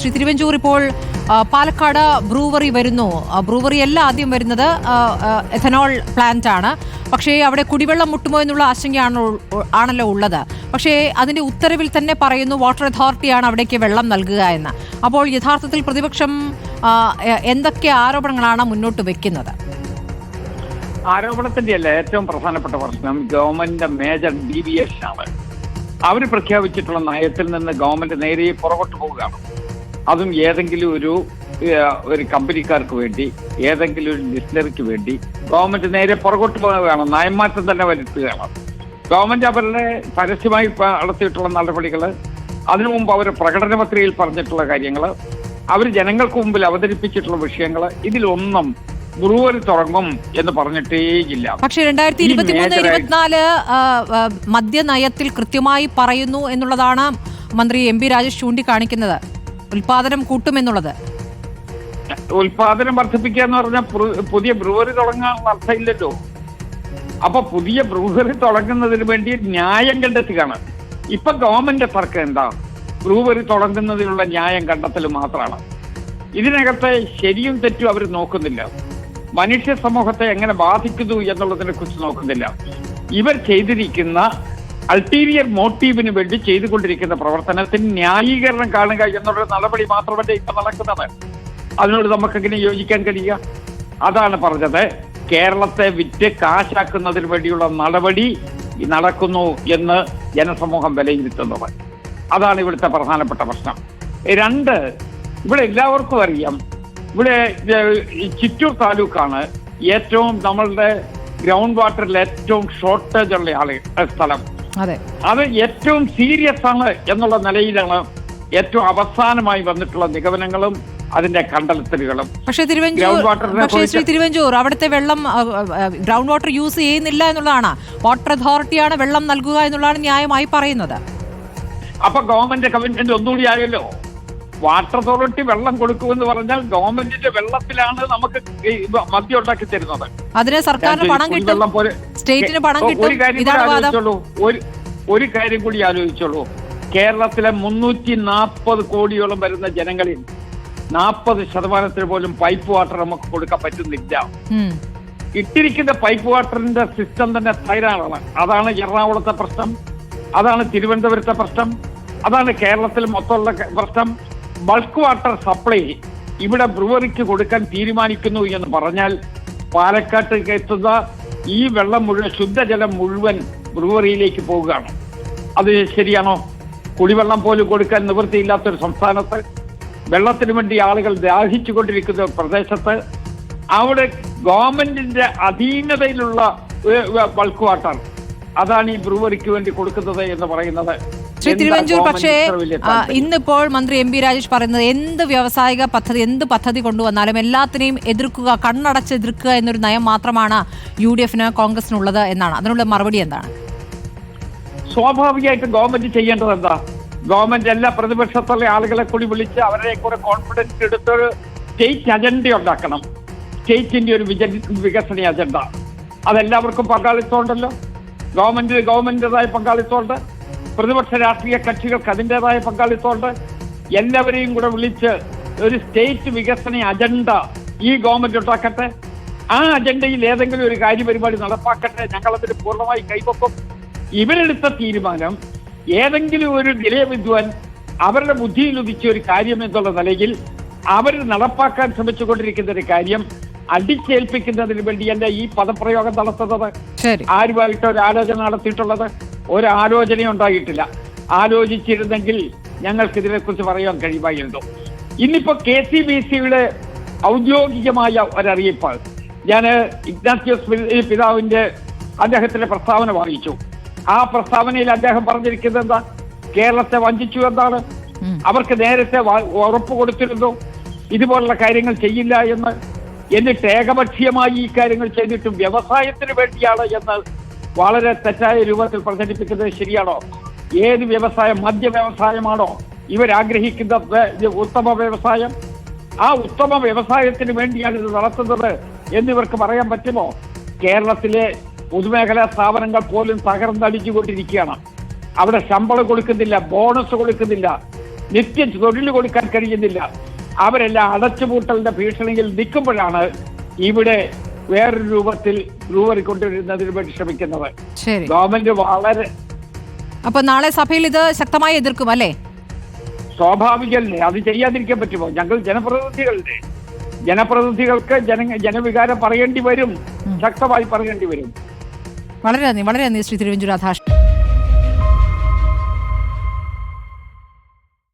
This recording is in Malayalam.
ശ്രീ തിരുവഞ്ചൂർ ഇപ്പോൾ പാലക്കാട് ബ്രൂവറി വരുന്നു. ബ്രൂവറി അല്ല ആദ്യം വരുന്നത്. എഥനോൾ പ്ലാന്റ് ആണ്. പക്ഷേ അവിടെ കുടിവെള്ളം മുട്ടുമോ എന്നുള്ള ആശങ്കയാണ് ആണല്ലോ ഉള്ളത്. പക്ഷേ അതിന്റെ ഉത്തരവിൽ തന്നെ പറയുന്നു വാട്ടർ അതോറിറ്റിയാണ് അവിടേക്ക് വെള്ളം നൽകുക എന്ന്. അപ്പോൾ യഥാർത്ഥത്തിൽ പ്രതിപക്ഷം എന്തൊക്കെ ആരോപണങ്ങളാണ് മുന്നോട്ട് വെക്കുന്നത്? ആരോപണത്തിന്റെ അല്ല ഏറ്റവും പ്രധാനപ്പെട്ട പ്രശ്നം ഗവൺമെന്റിന്റെ മേജർ ഡീവിയേഷൻ ആണ് അവർ പ്രഖ്യാപിച്ചിട്ടുള്ള നയത്തിൽ നിന്ന് ഗവൺമെന്റ് നേരെ പുറകോട്ട് പോവുകയാണ്. അതും ഏതെങ്കിലും ഒരു ഒരു കമ്പനിക്കാർക്ക് വേണ്ടി ഏതെങ്കിലും ഒരു ഡിസ്റ്റിലറിക്ക് വേണ്ടി ഗവൺമെന്റ് നേരെ പുറകോട്ട് പോവുകയാണ് നയംമാറ്റം തന്നെ വരുത്തുകയാണ്. ഗവൺമെന്റ് അവരുടെ പരസ്യമായി നടത്തിയിട്ടുള്ള നടപടികൾ അതിനു മുമ്പ് അവർ പ്രകടന പത്രികയിൽ പറഞ്ഞിട്ടുള്ള കാര്യങ്ങൾ അവർ ജനങ്ങൾക്ക് മുമ്പിൽ അവതരിപ്പിച്ചിട്ടുള്ള വിഷയങ്ങൾ ഇതിലൊന്നും ബ്രൂവറി തുടങ്ങും എന്ന് പറഞ്ഞിട്ടേയില്ല പക്ഷേ രണ്ടായിരത്തി ഇരുപത്തി മേജറായി- ഇരുപത്തിനാല് മദ്യനയത്തിൽ കൃത്യമായി പറയുന്നു എന്നുള്ളതാണ് മന്ത്രി എം പി രാജേഷ് ചൂണ്ടിക്കാണിക്കുന്നത്. ഉൽപാദനം കൂട്ടുമെന്നുള്ളത്? ഉൽപാദനം വർദ്ധിപ്പിക്കുക എന്ന് പറഞ്ഞാൽ പുതിയ ബ്രൂവറി തുടങ്ങാനുള്ള അർത്ഥമില്ലല്ലോ. അപ്പൊ പുതിയ ബ്രൂവറി തുടങ്ങുന്നതിന് വേണ്ടി ന്യായം കണ്ടെത്തുകയാണ്. ഇപ്പൊ ഗവൺമെന്റ് തർക്കം എന്താ? ബ്രൂവറി തുടങ്ങുന്നതിനുള്ള ന്യായം കണ്ടെത്തൽ മാത്രമാണ്. ഇതിനകത്തെ ശരിയും തെറ്റും അവർ നോക്കുന്നില്ല. മനുഷ്യ സമൂഹത്തെ എങ്ങനെ ബാധിക്കുന്നു എന്നുള്ളതിനെ കുറിച്ച് നോക്കുന്നില്ല. ഇവർ ചെയ്തിരിക്കുന്ന അൾട്ടീരിയർ മോട്ടീവിന് വേണ്ടി ചെയ്തുകൊണ്ടിരിക്കുന്ന പ്രവർത്തനത്തിന് ന്യായീകരണം കാണുക എന്നുള്ള നടപടി മാത്രമല്ല ഇപ്പൊ നടക്കുന്നത്? അതിനോട് നമുക്കെങ്ങനെ യോജിക്കാൻ കഴിയുക? അതാണ് പറഞ്ഞത്. കേരളത്തെ വിറ്റ് കാശാക്കുന്നതിന് വേണ്ടിയുള്ള നടപടി നടക്കുന്നു എന്ന് ജനസമൂഹം വിലയിരുത്തുന്നത്. അതാണ് ഇവിടുത്തെ പ്രധാനപ്പെട്ട പ്രശ്നം. രണ്ട് ഇവിടെ എല്ലാവർക്കും അറിയാം. ഇവിടെ ചിറ്റൂർ താലൂക്കാണ് ഏറ്റവും നമ്മളുടെ ഗ്രൗണ്ട് വാട്ടറിൽ ഏറ്റവും ഷോർട്ടേജ് ഉള്ള ആളുകൾ സ്ഥലം. അതെ. ഏറ്റവും സീരിയസ് ആണ് എന്നുള്ള നിലയിലാണ് ഏറ്റവും അവസാനമായി വന്നിട്ടുള്ള നിഗമനങ്ങളും അതിന്റെ കണ്ടെത്തലുകളും. പക്ഷേ തിരുവഞ്ചൂർ പക്ഷേ ശ്രീ തിരുവഞ്ചൂർ അവിടുത്തെ വെള്ളം ഗ്രൗണ്ട് വാട്ടർ യൂസ് ചെയ്യുന്നില്ല എന്നുള്ളതാണ്. വാട്ടർ അതോറിറ്റിയാണ് വെള്ളം നൽകുക എന്നുള്ളതാണ് ന്യായമായി പറയുന്നത്. അപ്പൊ ഗവൺമെന്റ് കമ്മിറ്റ്മെന്റ് ഒന്നുകൂടി ആയല്ലോ. വാട്ടർ അതോറിറ്റി വെള്ളം കൊടുക്കുമെന്ന് പറഞ്ഞാൽ ഗവൺമെന്റിന്റെ വെള്ളത്തിലാണ് നമുക്ക് മദ്യം ഉണ്ടാക്കി തരുന്നത്. അതിന് സർക്കാരിന് പണം കിട്ടും. പോലെ സ്റ്റേറ്റിന് പണം കിട്ടും. ഒരു കാര്യം കൂടി ആലോചിച്ചോളൂ. ഒരു ഒരു കാര്യം കൂടി ആലോചിച്ചോളൂ. കേരളത്തിലെ മുന്നൂറ്റി നാൽപ്പത് കോടിയോളം വരുന്ന ജനങ്ങളിൽ നാൽപ്പത് ശതമാനത്തിന് പോലും പൈപ്പ് വാട്ടർ നമുക്ക് കൊടുക്കാൻ പറ്റുന്നില്ല. ഇട്ടിരിക്കുന്ന പൈപ്പ് വാട്ടറിന്റെ സിസ്റ്റം തന്നെ തൈരാണ് അതാണ് എറണാകുളത്തെ പ്രശ്നം. അതാണ് തിരുവനന്തപുരത്തെ പ്രശ്നം. അതാണ് കേരളത്തിൽ മൊത്തമുള്ള പ്രശ്നം. ബൾക്ക് വാട്ടർ സപ്ലൈ ഇവിടെ ബ്രുവറിക്ക് കൊടുക്കാൻ തീരുമാനിക്കുന്നു എന്ന് പറഞ്ഞാൽ പാലക്കാട്ട് എത്തുന്ന ഈ വെള്ളം മുഴുവൻ ശുദ്ധജലം മുഴുവൻ ബ്രുവറിയിലേക്ക് പോവുകയാണ്. അത് ശരിയാണോ? കുടിവെള്ളം പോലും കൊടുക്കാൻ നിവൃത്തിയില്ലാത്തൊരു സംസ്ഥാനത്ത് വെള്ളത്തിന് വേണ്ടി ആളുകൾ ദാഹിച്ചുകൊണ്ടിരിക്കുന്ന കൊണ്ടിരിക്കുന്ന പ്രദേശത്ത് അവിടെ ഗവൺമെന്റിന്റെ അധീനതയിലുള്ള ബൾക്ക് വാട്ടർ. അതാണ് ഈ ബ്രുവറിക്ക് വേണ്ടി കൊടുക്കുന്നത് എന്ന് പറയുന്നത്. ശ്രീ തിരുവഞ്ചൂർ പക്ഷേ? ഇന്നിപ്പോൾ മന്ത്രി എം പി രാജേഷ് പറയുന്നത് എന്ത് വ്യാവസായിക പദ്ധതി എന്ത് പദ്ധതി കൊണ്ടുവന്നാലും എല്ലാത്തിനെയും എതിർക്കുക കണ്ണടച്ച് എതിർക്കുക എന്നൊരു നയം മാത്രമാണ് യു ഡി എഫിന് കോൺഗ്രസിനുള്ളത് എന്നാണ്. അതിനുള്ള മറുപടി എന്താണ്? സ്വാഭാവികമായിട്ടും ഗവൺമെന്റ് ചെയ്യേണ്ടത് എന്താ? ഗവൺമെന്റ് എല്ലാ പ്രതിപക്ഷത്തുള്ള ആളുകളെ കൂടി വിളിച്ച് അവരെ കൂടെ കോൺഫിഡൻസ് എടുത്തൊരു സ്റ്റേറ്റ് അജണ്ട ഉണ്ടാക്കണം. സ്റ്റേറ്റിന്റെ ഒരു വികസന അജണ്ട അതെല്ലാവർക്കും പങ്കാളിത്തമുണ്ടല്ലോ. ഗവൺമെന്റ് ഗവൺമെന്റിന്റെതായ പങ്കാളിത്തമുണ്ട്. പ്രതിപക്ഷ രാഷ്ട്രീയ കക്ഷികൾക്ക് അതിന്റെതായ പങ്കാളിത്തമുണ്ട്. എല്ലാവരെയും കൂടെ വിളിച്ച് ഒരു സ്റ്റേറ്റ് വികസന അജണ്ട ഈ ഗവൺമെന്റ് ഉണ്ടാക്കട്ടെ. ആ അജണ്ടയിൽ ഏതെങ്കിലും ഒരു കാര്യപരിപാടി നടപ്പാക്കട്ടെ. ഞങ്ങളതിന് പൂർണമായി കൈവക്കും. ഇവരെടുത്ത തീരുമാനം ഏതെങ്കിലും ഒരു നിലയവിദ്വാൻ അവരുടെ ബുദ്ധിയിൽ ഉദിച്ച ഒരു കാര്യം എന്നുള്ള നിലയിൽ അവർ നടപ്പാക്കാൻ ശ്രമിച്ചുകൊണ്ടിരിക്കുന്ന ഒരു കാര്യം അടിച്ചേൽപ്പിക്കുന്നതിന് വേണ്ടിയല്ല ഈ പദപ്രയോഗം നടത്തുന്നത്. ആരുമായിട്ട് ഒരു ആലോചന നടത്തിയിട്ടുള്ളത്. ഒരു ആലോചനയും ഉണ്ടായിട്ടില്ല ആലോചിച്ചിരുന്നെങ്കിൽ ഞങ്ങൾക്ക് ഇതിനെക്കുറിച്ച് പറയാൻ കഴിയുമായിരുന്നു ഇന്നിപ്പോ കെ സി ബി സിയുടെ ഔദ്യോഗികമായ ഒരറിയിപ്പ് ഞാൻ ഇഗ്നാസിയോസ് പിതാവിന്റെ അദ്ദേഹത്തിന്റെ പ്രസ്താവന വായിച്ചു. ആ പ്രസ്താവനയിൽ അദ്ദേഹം പറഞ്ഞിരിക്കുന്നത് എന്താ? കേരളത്തെ വഞ്ചിച്ചു എന്നാണ്. അവർക്ക് നേരത്തെ ഉറപ്പ് കൊടുത്തിരുന്നു. ഇതുപോലുള്ള കാര്യങ്ങൾ ചെയ്യില്ല എന്ന്. എന്നിട്ട് ഏകപക്ഷീയമായി ഈ കാര്യങ്ങൾ ചെയ്തിട്ടും വ്യവസായത്തിന് വേണ്ടിയാണ് എന്ന് വളരെ തെറ്റായ രൂപത്തിൽ പ്രചരിപ്പിക്കുന്നത് ശരിയാണോ? ഏത് വ്യവസായം മദ്യ വ്യവസായമാണോ ഇവരാഗ്രഹിക്കുന്ന ഉത്തമ വ്യവസായം? ആ ഉത്തമ വ്യവസായത്തിന് വേണ്ടിയാണ് ഇത് നടത്തുന്നത് എന്നിവർക്ക് പറയാൻ പറ്റുമോ? കേരളത്തിലെ പൊതുമേഖലാ സ്ഥാപനങ്ങൾ പോലും തകർന്നടിച്ചുകൊണ്ടിരിക്കുകയാണ്. അവിടെ ശമ്പളം കൊടുക്കുന്നില്ല ബോണസ് കൊടുക്കുന്നില്ല നിത്യം തൊഴിൽ കൊടുക്കാൻ കഴിയുന്നില്ല. അവരെല്ലാം അടച്ചുപൂട്ടലിന്റെ ഭീഷണിയിൽ നിൽക്കുമ്പോഴാണ് ഇവിടെ വേറൊരു രൂപത്തിൽ രൂപറിക്കൊണ്ടിരുന്നതിന് വേണ്ടി ശ്രമിക്കുന്നത് ശരി. ഗവൺമെന്റ് വളരെ അപ്പൊ നാളെ സഭയിൽ ഇത് ശക്തമായി എതിർക്കും അല്ലേ? സ്വാഭാവികല്ലേ? അത് ചെയ്യാതിരിക്കാൻ പറ്റുമോ? ഞങ്ങൾ ജനപ്രതിനിധികളുടെ ജനപ്രതിനിധികൾക്ക് ജന ജനവികാരം പറയേണ്ടി വരും. ശക്തമായി പറയേണ്ടി വരും. വളരെ നന്ദി വളരെ നന്ദി ശ്രീ തിരുവഞ്ചൂർ രാധാകൃഷ്ണൻ.